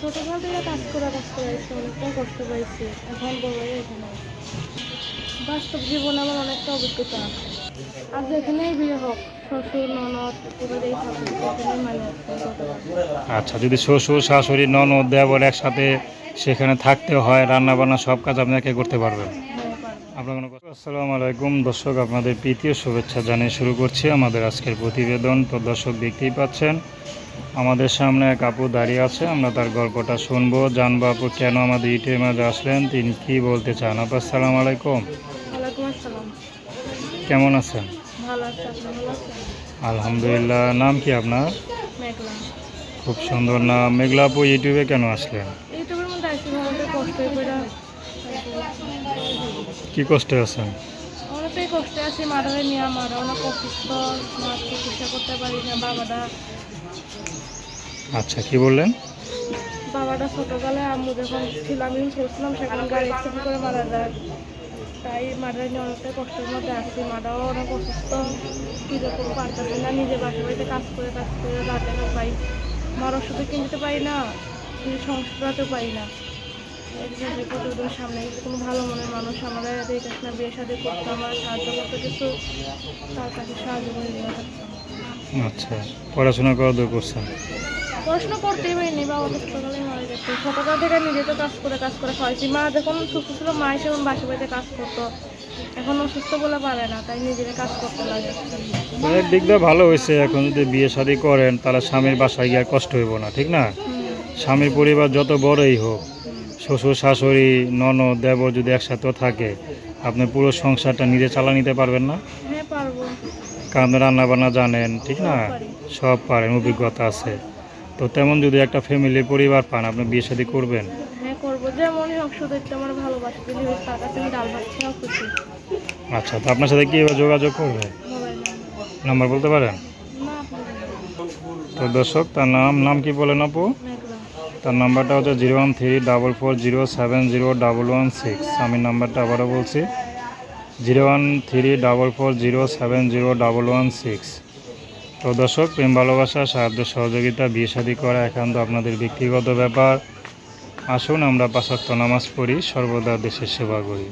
থেকে কাজ কাজ করে আসছি অনেকটা কষ্ট পাইছি। এখন বড় এখানে বাস্তব জীবনে আমার অনেকটা অভিজ্ঞতা আছে। আর যেখানেই বিয়ে হোক মানে আচ্ছা যদি শ্বশুর, শাশুড়ি, ননদ দেবর একসাথে সেখানে থাকতে হয় রান্না বান্না সব কাজ আপনাকে করতে পারবেন? আসসালামু আলাইকুম, দর্শক, আপনাদের প্রীতীয় শুভেচ্ছা জানিয়ে শুরু করছি আমাদের আজকের প্রতিবেদন। তো দর্শক দেখতেই পাচ্ছেন আমাদের সামনে এক আপু দাঁড়িয়ে আছে আমরা তার গল্পটা শুনব। জানব আপু কেন আমাদের ইটের মাঝে আসলেন? তিনি কি বলতে চান? আপু আসসালামু আলাইকুম। কেমন আছেন? আলহামদুলিল্লাহ। নাম কি আপনার? খুব সুন্দর নাম। মেঘলা আপু ইউটিউবে কেন আসলেন? কি কষ্টে আছেন? অনেকটাই কষ্টে আছি মারারে নিয়ে মারা অনেক অসুস্থ চিকিৎসা করতে পারি না বাবাটা আচ্ছা কি বললেন? বাবাটা ছোটবেলায় আম্মু যখন ছিল আমি যখন সেখানে গাড়ি অ্যাক্সিডেন্ট করে মারা যায়। তাই মারা নিয়ে অনেকটা কষ্টের মধ্যে আছি। মাটাও অনেক অসুস্থ। করতে পারতেছি না। নিজে বাসা বাড়িতে কাজ করে কাজ করে রাতে পাই। মার ওষুধে কিনতে পারি না কিছু সংস্কৃত পারি না। এই জন্য যে প্রতিবেদন সামনে কোনো ভালো মনের মানুষ আমাদের দেখে না, বিয়ে শাদী করতে আমার সাহায্য করতে কিছু, তার কাছে সাহায্য করে দেওয়া থাকতাম আচ্ছা পড়াশোনা করা দূর করছেন পড়াশোনা করতেই পারিনি মারা গেছে। ছোটবেলা থেকে নিজে তো কাজ করে কাজ করে খাওয়াইছি। মা যখন সুস্থ ছিল মা এসে বাসা বাড়িতে কাজ করতো। এখন অসুস্থ বলে পারে না তাই নিজেরা কাজ করতে লাগে। এক দিক দিয়ে ভালো হয়েছে এখন যদি বিয়ে শাদী করেন তাহলে স্বামীর বাসায় গিয়ে কষ্ট হইব না ঠিক না? স্বামীর পরিবার যত বড়ই হোক শ্বশুর শাশুড়ি ননদ দেবর যদি একসাথে থাকে আপনি পুরো সংসারটা নিজে চালা নিতে পারবেন না? হ্যাঁ পারব। কারণ আপনি রান্না বান্না জানেন ঠিক না? সব পারি। পারেন অভিজ্ঞতা আছে। তো তেমন যদি একটা ফ্যামিলির পরিবার পান আপনি বিয়ে শাদী করবেন? হ্যাঁ আচ্ছা তো আপনার সাথে কীভাবে যোগাযোগ করবে? নাম্বার। বলতে পারেন? তো দর্শক তার নাম নাম কি বলেন আপু? তার নাম্বারটা হচ্ছে zero one three double four zero seven zero double one six আমি নাম্বারটা আবারও বলছি। Zero one three double four zero seven zero double one six. তো দর্শক, প্রেম ভালোবাসা, সাহায্য, সহযোগিতা, বিয়ে শাদী করা একান্ত আপনাদের ব্যক্তিগত ব্যাপার। আসুন, আমরা পাশাক্ত নামাজ পড়ি, সর্বদা দেশের সেবা করি।